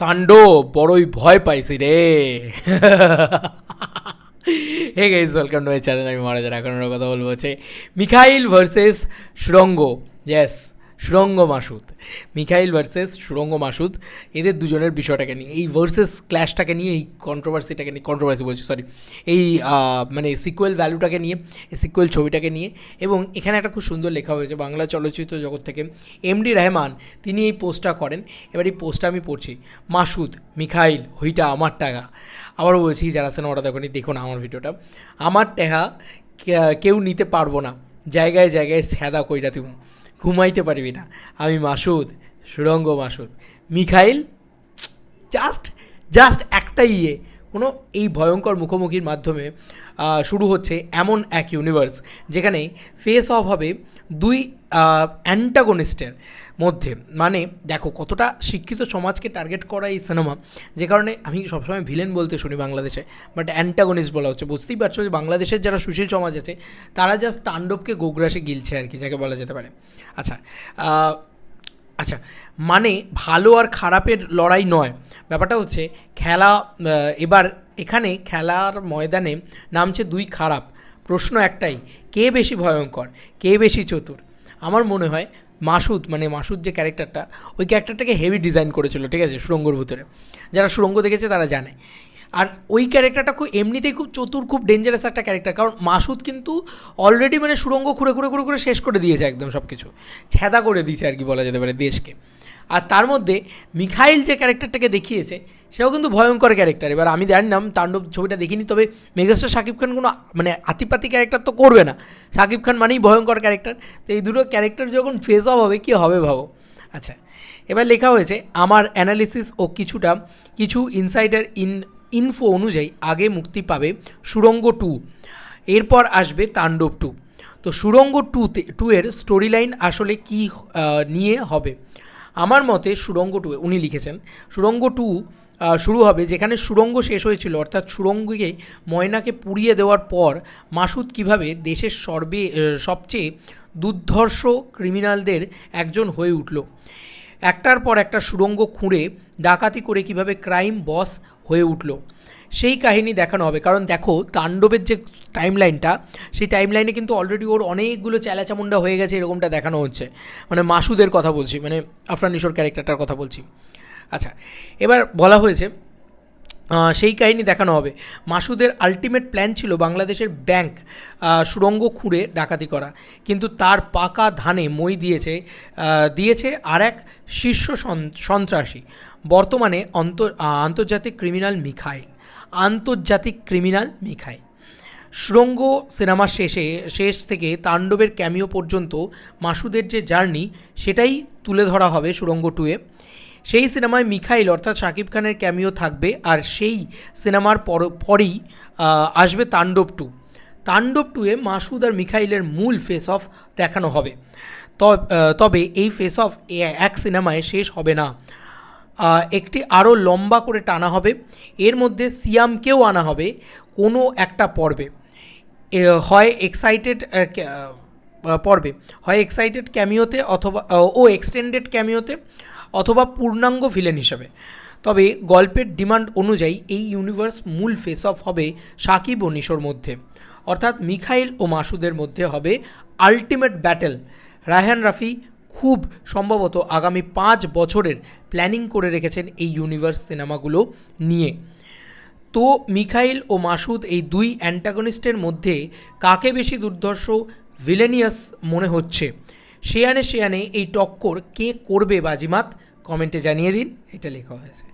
তাণ্ডব, বড়ই ভয় পাইছি রে। Hey guys welcome to my channel আমি মহারাজার এখন কথা বলব হচ্ছে Mikhail versus Surongo. Yes Surongo Masud. Mikhail versus Surongo Masud. এদের দুজনের বিষয়টাকে নিয়ে, এই ভার্সেস ক্ল্যাশটাকে নিয়ে, এই কন্ট্রোভার্সিটাকে নিয়ে কন্ট্রোভার্সি বলছি সরি এই মানে সিকুয়েল ভ্যালুটাকে নিয়ে সিকুয়েল ছবিটাকে নিয়ে এবং এখানে একটা খুব সুন্দর লেখা হয়েছে বাংলা চলচ্চিত্র জগৎ থেকে। এমডি রহমান তিনি এই পোস্টটা করেন। এবার এই পোস্টটা আমি পড়ছি, মাসুদ, মিখাইল, হইটা আমার টাকা। আবারও বলছি, যারা সিনেমাটা দেখনি দেখো না আমার ভিডিওটা। আমার টেহা কেউ নিতে পারব না, জায়গায় জায়গায় ছ্যাদা কইরা তুমি ঘুমাইতে পারবি না। আমি Masud, Surongo Masud. Mikhail just just একটা ইয়ে কোনো এই ভয়ঙ্কর মুখোমুখির মাধ্যমে শুরু হচ্ছে এমন এক ইউনিভার্স যেখানে ফেস অফ হবে দুই অ্যান্টাগনিস্টের মধ্যে। মানে দেখো কতটা শিক্ষিত সমাজকে টার্গেট করা এই সিনেমা যে কারণে আমি সবসময় ভিলেন বলতে শুনি বাংলাদেশে বাট অ্যান্টাগনিস্ট বলা হচ্ছে। বুঝতেই পারছ যে বাংলাদেশের যারা সুশীল সমাজ আছে, তারা জাস্ট তাণ্ডবকে গোগ্রাসে গিলছে আর কি, যাকে বলা যেতে পারে। আচ্ছা আচ্ছা মানে ভালো আর খারাপের লড়াই নয়। ব্যাপারটা হচ্ছে খেলা এবার এখানে খেলার ময়দানে নামছে দুই খারাপ। প্রশ্ন একটাই, কে বেশি ভয়ঙ্কর, কে বেশি চতুর? আমার মনে হয় মাসুদ মানে মাসুদ যে ক্যারেক্টারটা, ওই ক্যারেক্টারটাকে হেভি ডিজাইন করেছিল, ঠিক আছে, সুরঙ্গর ভিতরে। যারা সুরঙ্গ দেখেছে তারা জানে। আর ওই ক্যারেক্টারটা খুব, এমনিতেই খুব চতুর, খুব ডেঞ্জারাস একটা ক্যারেক্টার, কারণ মাসুদ কিন্তু অলরেডি মানে সুরঙ্গ খুঁড়ে খুঁড়ে খুঁড়ে খুঁড়ে শেষ করে দিয়েছে একদম সব কিছু ছেদা করে দিয়েছে আর কি বলা যেতে পারে দেশকে। আর তার মধ্যে মিখাইল যে ক্যারেক্টারটাকে দেখিয়েছে সেও কিন্তু ভয়ঙ্কর ক্যারেক্টার এবার আমি জানিলাম তাণ্ডব ছবিটা দেখিনি, তবে মেগাস্টার শাকিব খান কোনো মানে আতিপাতি ক্যারেক্টার তো করবে না। শাকিব খান মানেই ভয়ঙ্কর ক্যারেক্টার তো এই দুটো ক্যারেক্টার যখন ফেস অফ হবে, কী হবে ভাবো? আচ্ছা এবার লেখা হয়েছে, আমার অ্যানালিসিস ও কিছুটা, কিছু ইনসাইডার ইন ইনফো অনুযায়ী আগে মুক্তি পাবে সুরঙ্গ টু এরপর আসবে তাণ্ডব টু তো সুরঙ্গ টুতে টু এর স্টোরি লাইন আসলে কী নিয়ে হবে? আমার মতে সুরঙ্গ টু উনি লিখেছেন সুরঙ্গ টু শুরু হবে, যেখানে সুরঙ্গ শেষ হয়েছিল। অর্থাৎ সুরঙ্গকে ময়নাকে পুড়িয়ে দেওয়ার পর মাসুদ কীভাবে দেশের সর্বে সবচেয়ে দুর্ধর্ষ ক্রিমিনালদের একজন হয়ে উঠল। একটার পর একটা সুরঙ্গ খুঁড়ে ডাকাতি করে কীভাবে ক্রাইম বস হয়ে উঠল, সেই কাহিনী দেখানো হবে। কারণ দেখো, তাণ্ডবের যে টাইম লাইনটা সেই টাইম লাইনে কিন্তু অলরেডি ওর অনেকগুলো চ্যালাচামুন্ডা হয়ে গেছে, এরকমটা দেখানো হচ্ছে। মানে মাসুদের কথা বলছি মানে আফরান ক্যারেক্টারটার কথা বলছি। আচ্ছা এবার বলা হয়েছে সেই কাহিনী দেখানো হবে। মাসুদের আলটিমেট প্ল্যান ছিল বাংলাদেশের ব্যাংক আহ, সুড়ঙ্গ খুঁড়ে ডাকাতি করা। কিন্তু তার পাকা ধানে মই দিয়েছে দিয়েছে আর এক শীর্ষ সন্ত্রাসী। বর্তমানে অন্ত আন্তর্জাতিক ক্রিমিনাল মিখাইল। আন্তর্জাতিক ক্রিমিনাল মিখাইল। সুরঙ্গ সিনেমার শেষে শেষ থেকে তাণ্ডবের ক্যামিও পর্যন্ত মাসুদের যে জার্নি সেটাই তুলে ধরা হবে সুরঙ্গ টুয়ে সেই সিনেমায় মিখাইল, অর্থাৎ শাকিব খানের ক্যামিও থাকবে আর সেই সিনেমার পর, পরেই আসবে তাণ্ডব টু। তাণ্ডব টুয়ে মাসুদ আর মিখাইলের মূল ফেস অফ দেখানো হবে। তবে এই ফেস অফ এক সিনেমায় শেষ হবে না। একটি আরও লম্বা করে টানা হবে। এর মধ্যে সিয়ামকেও আনা হবে কোনো একটা পর্বে। হয় এক্সাইটেড পর্বে। হয় এক্সাইটেড ক্যামিওতে অথবা, ও এক্সটেন্ডেড ক্যামিওতে অথবা পূর্ণাঙ্গ ভিলেন হিসাবে। তবে গল্পের ডিমান্ড অনুযায়ী এই ইউনিভার্স মূল ফেস অফ হবে সাকিব ও নিশোর মধ্যে। অর্থাৎ মিখাইল ও মাসুদের মধ্যে হবে আলটিমেট ব্যাটেল। রায়হান রাফি খুব সম্ভবত আগামী পাঁচ বছরের প্ল্যানিং করে রেখেছেন এই ইউনিভার্স সিনেমাগুলো নিয়ে। তো মিখাইল ও মাসুদ এই দুই অ্যান্টাগনিস্টের মধ্যে কাকে বেশি দুর্ধর্ষ, ভিলেনিয়াস মনে হচ্ছে? শেয়ানে শেয়ানে এই টক্কর কে করবে বাজিমাত? কমেন্টে জানিয়ে দিন, এটা লেখা হয়েছে।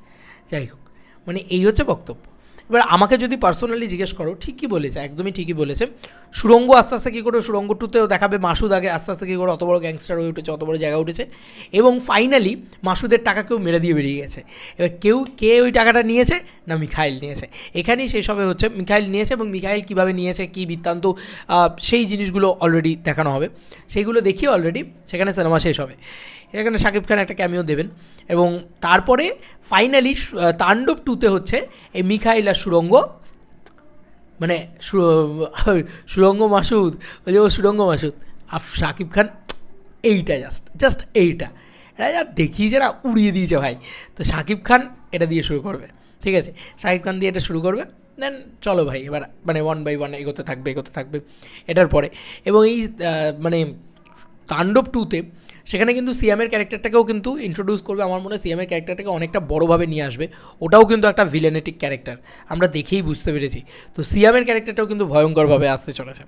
যাই হোক মানে এই হচ্ছে বক্তব্য। এবার আমাকে যদি পার্সোনালি জিজ্ঞেস করো, ঠিকই বলেছে, একদমই ঠিকই বলেছে। সুরঙ্গ আস্তে আস্তে কী করে, সুরঙ্গ টুতেও দেখাবে, মাসুদ আগে আস্তে আস্তে কী করে, অত বড় গ্যাংস্টার হয়ে উঠেছে, অত বড় জায়গা উঠেছে। এবং ফাইনালি মাসুদের টাকা কেউ মেরে দিয়ে বেরিয়ে গেছে। এবার কেউ, কে ওই টাকাটা নিয়েছে? না, মিখাইল নিয়েছে। এখানেই শেষ হবে হচ্ছে, মিখাইল নিয়েছে এবং মিখাইল কীভাবে নিয়েছে, কী বৃত্তান্ত সেই জিনিসগুলো অলরেডি দেখানো হবে। সেইগুলো দেখিয়ে অলরেডি সেখানে সিনেমা শেষ হবে। এখানে শাকিব খান একটা ক্যামিও দেবেন। এবং তারপরে ফাইনালি তাণ্ডব টুতে হচ্ছে এই মিখাইল সুরঙ্গ। মানে সুরঙ্গ মাসুদ, ওই যে ও সুরঙ্গ মাসুদ। আর শাকিব খান, এইটা জাস্ট জাস্ট এইটা। এটা যা দেখিয়েছে না উড়িয়ে দিয়েছে ভাই। তো শাকিব খান এটা দিয়ে শুরু করবে, ঠিক আছে? শাকিব খান দিয়ে এটা শুরু করবে দেন চলো ভাই, এবার মানে ওয়ান বাই ওয়ান এগোতে থাকবে এগোতে থাকবে। এটার পরে। এবং এই মানে তাণ্ডব টুতে সেখানে কিন্তু সিএমের ক্যারেক্টারটাকেও কিন্তু ইন্ট্রোডিউস করবে। আমার মনে হয় সিএমের ক্যারেক্টারটাকে অনেকটা বড়োভাবে নিয়ে আসবে। ওটাও কিন্তু একটা ভিলেনেটিক ক্যারেক্টার আমরা দেখেই বুঝতে পেরেছি। তো সিএমের ক্যারেক্টারটাও কিন্তু ভয়ঙ্করভাবে আসতে চলেছে।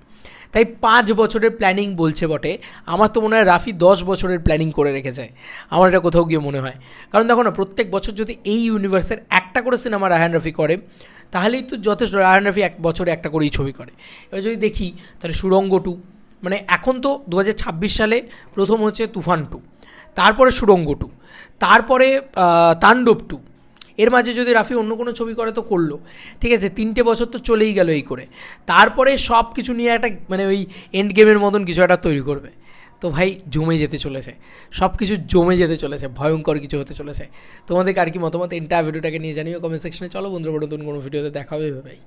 তাই পাঁচ বছরের প্ল্যানিং বলছে বটে। আমার তো মনে হয় রাফি দশ বছরের প্ল্যানিং করে রেখেছে। আমার এটা কোথাও গিয়ে মনে হয়। কারণ দেখো না, প্রত্যেক বছর যদি এই ইউনিভার্সের একটা করে সিনেমা রায়হান রফি করে, তাহলেই তো যথেষ্ট। রায়হান রফি এক বছরে একটা করেই ছবি করে। এবার যদি দেখি, তাহলে সুরঙ্গ টু মানে এখন তো দু হাজার ছাব্বিশ সালে প্রথম হচ্ছে তুফান টু, তারপরে সুরঙ্গ টু, তারপরে তাণ্ডব টু। এর মাঝে যদি রাফি অন্য কোনো ছবি করে তো করল। ঠিক আছে, তিনটে বছর তো চলেই গেল এই করে। তারপরে সব কিছু নিয়ে একটা মানে ওই এন্ড গেমের মতন কিছু একটা তৈরি করবে। তো ভাই, জমে যেতে চলেছে। সব কিছু জমে যেতে চলেছে, ভয়ঙ্কর কিছু হতে চলেছে। তোমাদের আর কি মতামত? এন্টার ভিডিওটাকে নিয়ে জানিও কমেন্ট সেকশনে চলো বন্ধুরা, নতুন কোনো ভিডিওতে দেখা হবে ভাই